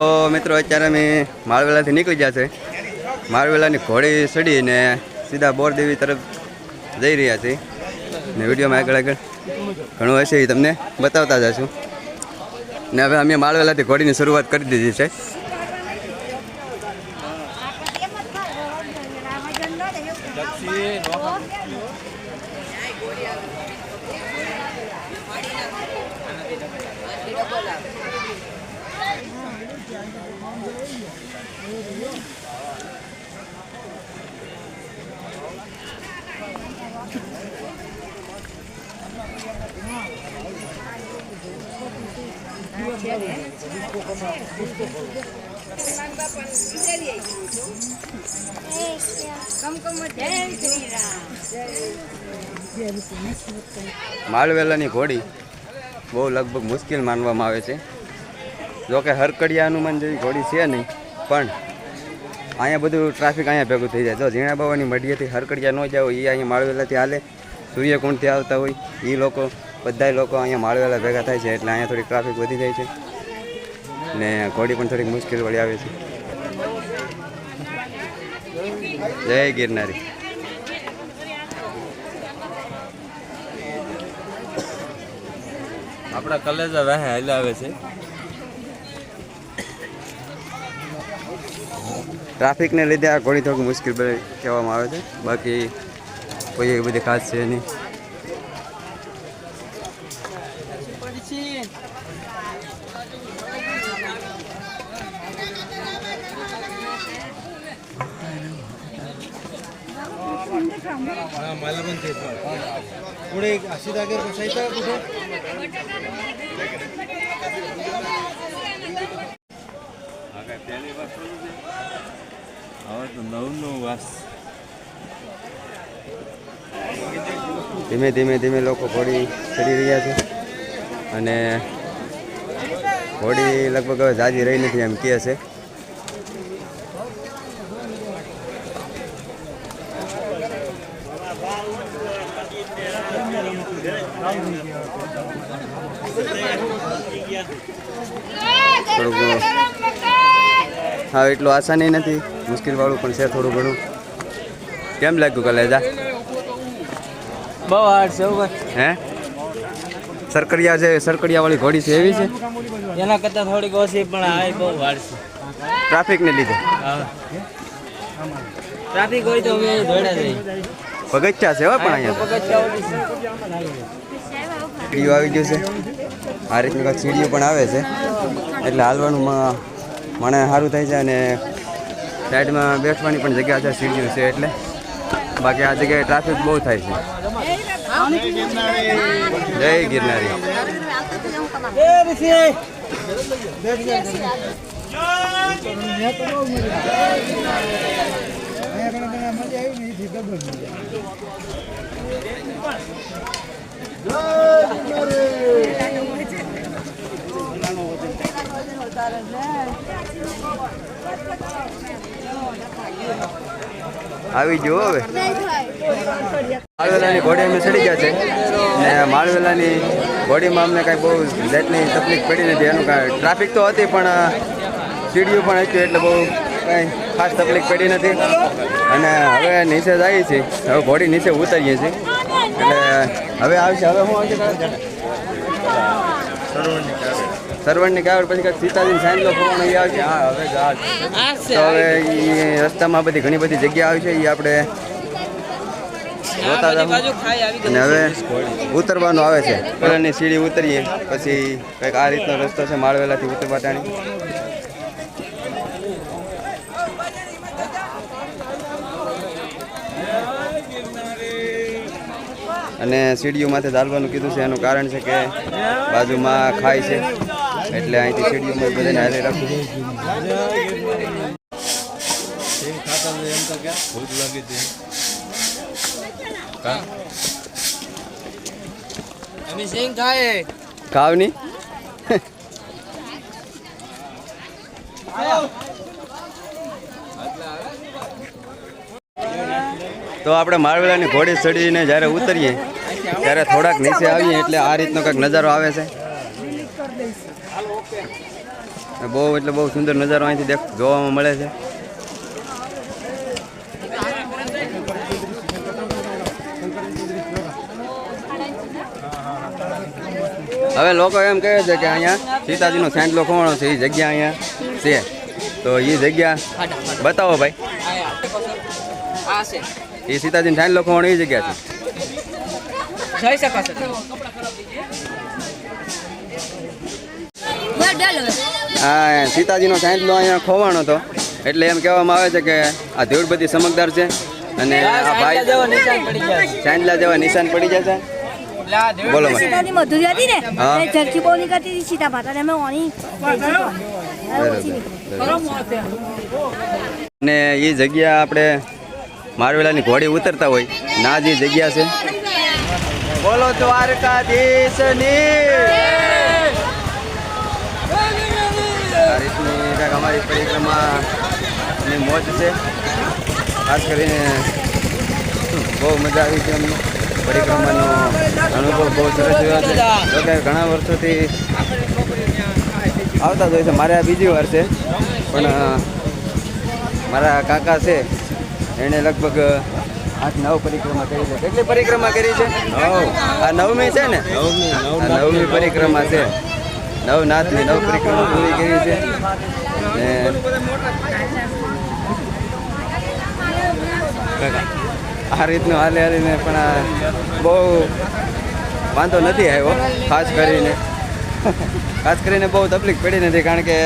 તો મિત્રો, અત્યારે અમે માળવેલાથી નીકળી ગયા છે. માળવેલાની ઘોડી ચડીને સીધા બોરદેવી તરફ જઈ રહ્યા છીએ. ને વિડીયોમાં આગળ આગળ ઘણું હશે એ તમને બતાવતા જશું. ને હવે અમે માળવેલાથી ઘોડીની શરૂઆત કરી દીધી છે. માળવેલાની ઘોડી બહુ લગભગ મુશ્કેલ માનવામાં આવે છે. જોકે હરકડિયા હનુમાન જેવી ઘોડી છે નહીં, પણ અહીંયા બધું ટ્રાફિક અહીંયા ભેગું થઈ જાય. જો ઝીણા બાવાની મઢીએથી હરકડિયા ન જાવ એ અહીંયા માળવેલાથી હાલે, સૂર્યકુંડથી આવતા હોય એ લોકો બધા લોકો અહીંયા માળવેલા ભેગા થાય છે, એટલે અહીંયા થોડી ટ્રાફિક વધી જાય છે. ને ઘોડી પણ થોડીક મુશ્કેલ વળી આવે છે. જય ગિરનારી. આપણા કલેજા વાહે હલાવે છે. ટ્રાફિકને લીધે આ ઘોડી થોડીક મુશ્કેલ બને કહેવામાં આવે છે બાકી કોઈ એવી બધી ખાસ છે નહીં हा मला पण तेच वाटतं. पुढे एक अशी जागेवर बसायचं कुठे હવે તો નવ નવું વાસ ધીમે ધીમે ધીમે લોકો ઘોડી ચડી રહ્યા છે. અને ઘોડી લગભગ હવે જાજી રહી નથી એમ કહે છે. થોડુંક હા એટલું આસાની નથી. મુશ્કેલવાળું પણ છે થોડું ઘણું. કેમ લાગ્યું કલેજા? બહુ હાર્ડ છે હે સરકડિયા છે સરકડિયાવાળી ઘોડી છે એવી છે? એના કરતાં થોડીક ઓછી પણ આ બહુ હાર્ડ છે. ટ્રાફિકને લીધે? ટ્રાફિક હોય તો અમે દોડ્યા જઈએ. પગથિયા છે હો પણ અહીંયા સીડીઓ આવી ગયું છે. આ રીતની કાંઈક સીડીઓ પણ આવે છે. એટલે હાલવાનું મને સારું થાય છે અને સાઈડમાં બેસવાની પણ જગ્યા છે, સીડીઓ છે એટલે. બાકી આ જગ્યાએ ટ્રાફિક બહુ થાય છે. જય ગિરનારી અહીંયા આગળ તને મજા આવી ગયો હવે. માળવેલાની ઘોડી અમે ચડી ગયા છે. ને માળવેલાની ઘોડીમાં અમને કાંઈ બહુ જાતની તકલીફ પડી નથી. એનું કાંઈ ટ્રાફિક તો હતી, પણ સીડીઓ પણ હતી એટલે બહુ કાંઈ ખાસ તકલીફ પડી નથી. અને હવે નીચે જઈએ છીએ. હવે ઘોડી નીચે ઉતરીએ છીએ. એટલે હવે આવશે. હવે શું આવશે? સરવણની કાવડ પછી કાંઈક સીતાજીને સાંજલો ફોન એ આવશે હા હવે જ તો હવે એ રસ્તામાં બધી ઘણી બધી જગ્યા આવી છે એ આપણે જોતા આવી અને હવે ઉતરવાનું આવે છે. પહેલાંની સીડી ઉતરીએ પછી કંઈક આ રીતનો રસ્તો છે માળવેલાથી ઉતરવા તાણી અને સીડીઓ માથે ચાલવાનું કીધું છે એનું કારણ છે કે બાજુમાં ખાય છે. એટલે અહીંથી સીડીઓમાં બધાને હાલે રાખું ખાવની? તો આપણે મારવેલાની ઘોડી ચડીને જ્યારે ઉતરીએ ત્યારે થોડાક નીચે આવીએ એટલે આ રીતનો કંઈક નજારો આવે છે. બહુ એટલે બહુ સુંદર નજારો અહીંથી દેખ જોવામાં મળે છે. હવે લોકો એમ કહે છે કે અહીંયા સીતાજીનો સેન્ટલો ખોવાનો છે એ જગ્યા અહીંયા છે. તો એ જગ્યા બતાવો ભાઈ. એ સીતાજી એ સીતાજીનો સેન્ટલો ખોવાણો એ જગ્યા છે. જઈ શકો છો. આ સીતાજીનો સાંજલો અહીંયા ખોવાણો હતો. એટલે એમ કહેવામાં આવે છે કે આ ધુળપતિ સમજદાર છે અને આ ભાઈ નિશાન સાંજલા જેવા નિશાન પડી જશે બોલો મધુરી હતી ને? હા. બહુ નીકળતી હતી સીતા માતા અમે ઓની અને એ જગ્યા આપણે મારવેલાની ઘોડી ઉતરતા હોય. ના જે જગ્યા છે. બોલો દ્વારકાધીશની આ રીતની કંઈક અમારી પરિક્રમાની મોજ છે. ખાસ કરીને બહુ મજા આવી છે અમને. પરિક્રમાનો અનુભવ બહુ સરસ રહ્યો છે. જો કે ઘણા વર્ષોથી આવતા જ હોય છે. મારે આ બીજી વાર છે. પણ મારા કાકા છે. એણે લગભગ આઠ નવ પરિક્રમા કરી છે. કેટલી પરિક્રમા કરી છે? આ નવમી છે ને? નવમી પરિક્રમા છે. નવનાથની નવ પરિક્રમા પૂરી કરી છે. આ રીતનું હાલે હાલીને પણ બહુ વાંધો નથી આવ્યો, ખાસ કરીને. ખાસ કરીને બહુ તકલીફ પડી નથી, કારણ કે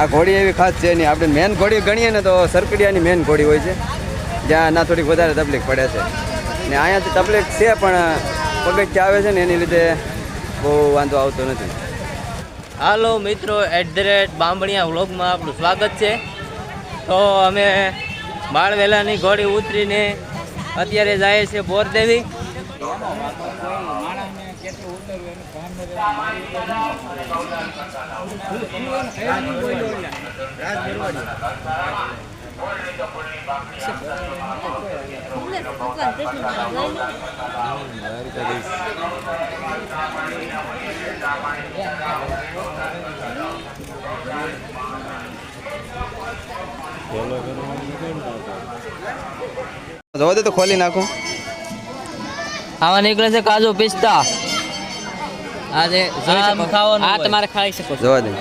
આ ઘોડી એવી ખાસ છે નહીં આપણે મેન ઘોડી ગણીએ ને તો સરકડિયાની મેન ઘોડી હોય છે, જ્યાં ના થોડીક વધારે તકલીફ પડે છે. ને અહીંયાથી તકલીફ છે, પણ પગથિયા આવે છે ને, એની લીધે બહુ વાંધો આવતો નથી. હાલો મિત્રો એટ ધ રેટ બાંભણિયા વ્લોગમાં આપણું સ્વાગત છે. તો અમે બાળવેલાની ઘોડી ઉતરીને અત્યારે જાય છે બોરદેવી. જોવા દે તો ખોલી નાખું. આવા નીકળે છે કાજુ પિસ્તા. આજે જે ખાવાનું આ તમારે ખાઈ શકો જોવા દે.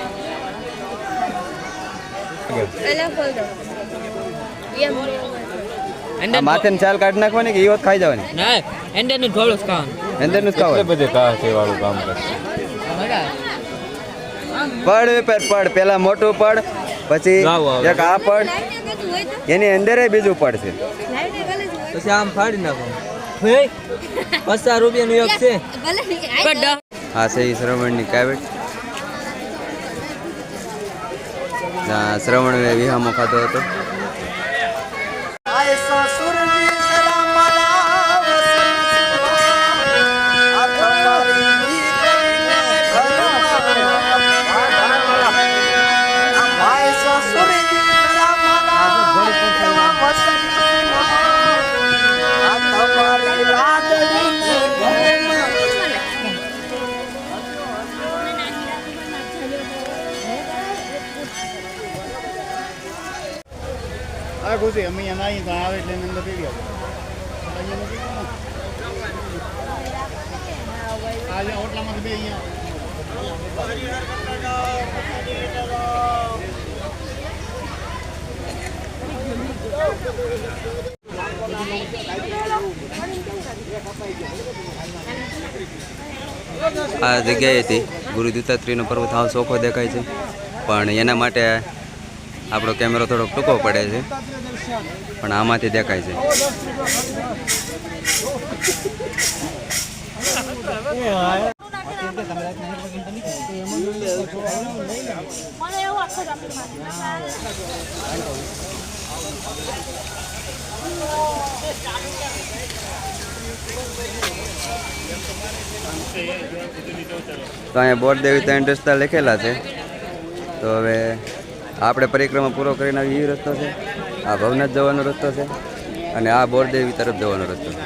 આ માથે ચાલ કાઢી નાખવાની કે એ વખત ખાઈ જવાની? ના એન્ડરનું થોડું જ ખાવાનું. અંદરનું જ ખાવાનું. બધે કાસે વાળું કામ કરે? પડ પર પડ પેલા મોટું પડ પછી એક આ પડ એની અંદર બીજું પડ છે. પછી આમ ફાડી નાખો પચાસ રૂપિયાનું એક છે. હા છે શ્રવણ શ્રવણની કાવેટ શ્રવણ વિહામો ખાતો હતો. આ ખુશી અમે અહીંયા નહીં પણ આવે એટલે અંદર પી ગયા. આજે હોટલામાંથી બે અહીંયા આ જગ્યાએથી ગુરુ દત્તાત્રેયનો પર્વત હાવ ચોખ્ખો દેખાય છે, પણ એના માટે આપણો કેમેરો થોડોક ટૂંકો પડે છે. પણ આમાંથી દેખાય છે. તો અહીંયા બોરદેવી ત્રણ રસ્તા લખેલા છે. તો હવે આપણે પરિક્રમા પૂરો કરીને આવી એ રસ્તો છે. આ ભવનાથ જવાનો રસ્તો છે અને આ બોરદેવી તરફ જવાનો રસ્તો છે.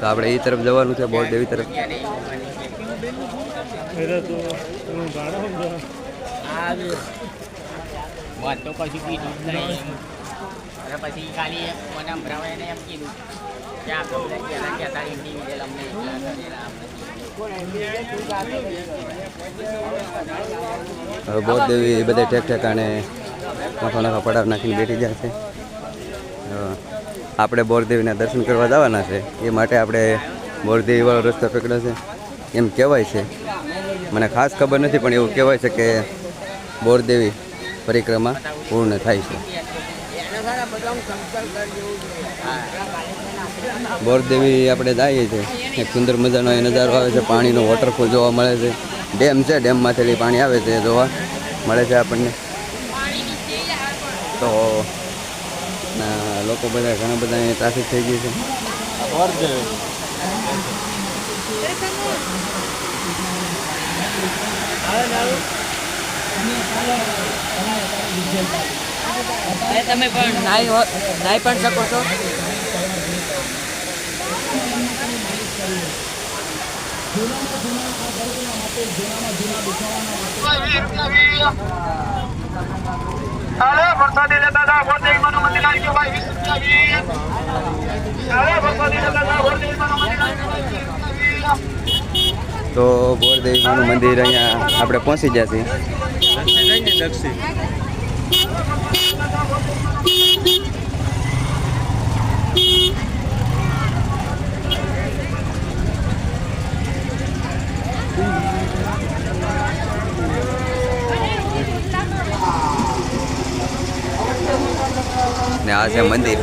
તો આપણે એ તરફ જવાનું છે બોરદેવી તરફ. પછી ખાલી એકલા કરેલા દેવી હવે બોરદેવી ઠેક ઠેકાણે નખો નખો, પડાવ નાખીને બેઠી જાય છે. આપણે બોરદેવીના દર્શન કરવા જવાના છે. એ માટે આપણે બોરદેવીવાળો રસ્તો પકડ્યો છે. એમ કહેવાય છે. મને ખાસ ખબર નથી, પણ એવું કહેવાય છે કે બોરદેવી પરિક્રમા પૂર્ણ થાય છે. બોરદેવી આપણે જઈએ છીએ. એક સુંદર મજાનો એ નજારો આવે છે. પાણીનો વોટરફોલ જોવા મળે છે. ડેમ છે, ડેમમાંથી પાણી આવે છે જોવા મળે છે આપણને. તો લોકો બધા ઘણા બધા અહીંયા ટ્રાફિક થઈ ગઈ છે. તમે પણ નાઈ હો- નાઈ પણ શકો છો અરે વરસાદી લેતા હતા વરદેવી માનું મંદિર આવી ગયું ભાઈ વીસ રૂપિયા વીસ. અરે વરસાદી લેતા હતા વરદેવી માનું મંદિર આવી ગયું ભાઈ વીસ રૂપિયા વીસ. તો બોરદેવીમાનું મંદિર અહીંયા આપણે પહોંચી ગયા છીએ ને આ છે મંદિર.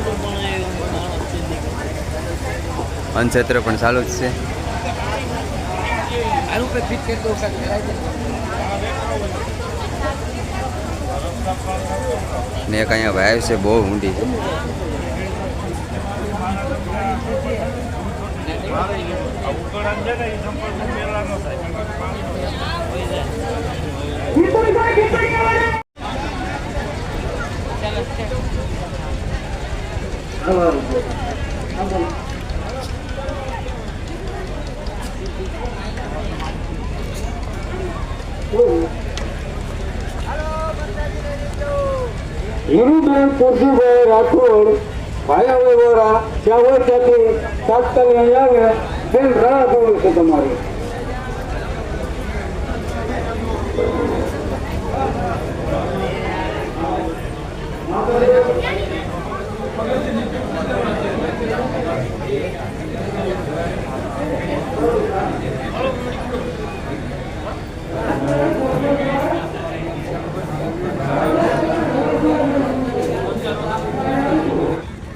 અનક્ષેત્ર પણ ચાલુ જ છે. ને એક અહીંયા વાયુ છે બહુ ઊંડી છે. હીરુબેન પુરજીભાઈ રાઠોડ ભાયા વૈવરા જ્યાં હોય ત્યાંથી તાત્કાલિક અહીં આવે, બેન રાહ જોવે છે તમારી?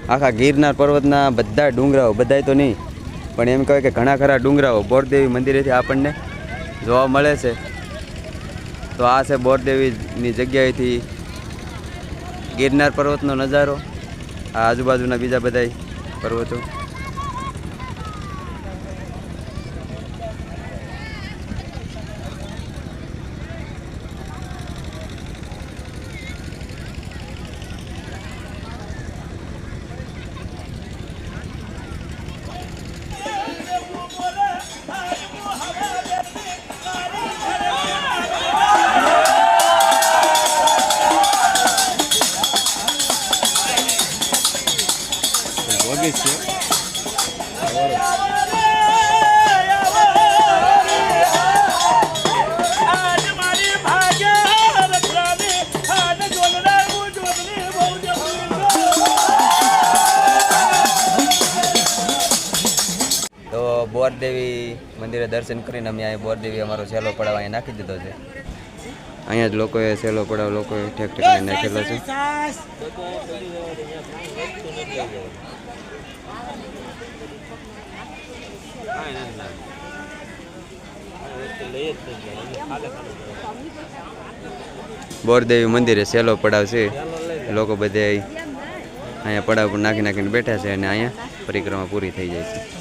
આખા ગિરનાર પર્વતના બધા ડુંગરાઓ, બધાય તો નહીં. પણ એમ કહેવાય કે ઘણા ખરા ડુંગરાઓ બોરદેવી મંદિરેથી આપણને જોવા મળે છે. તો આ છે બોરદેવીની જગ્યાએથી ગિરનાર પર્વતનો નજારો, આ આજુબાજુના બીજા બધાય પર્વતો. બહુ જબરી. તો બોરદેવી મંદિરે દર્શન કરીને અમે અહીંયા બોરદેવી અમારો સહેલો પડાવ અહીંયા નાખી દીધો છે. અહીંયા જ લોકોએ સેલો પડાવ લોકોએ ઠેક ઠેકાણે નાખેલો છે. બોરદેવી મંદિરે સેલો પડાવ છે. લોકો બધે અહીંયા પડાવ પર નાખી નાખીને બેઠા છે અને અહીંયા પરિક્રમા પૂરી થઈ જાય છે.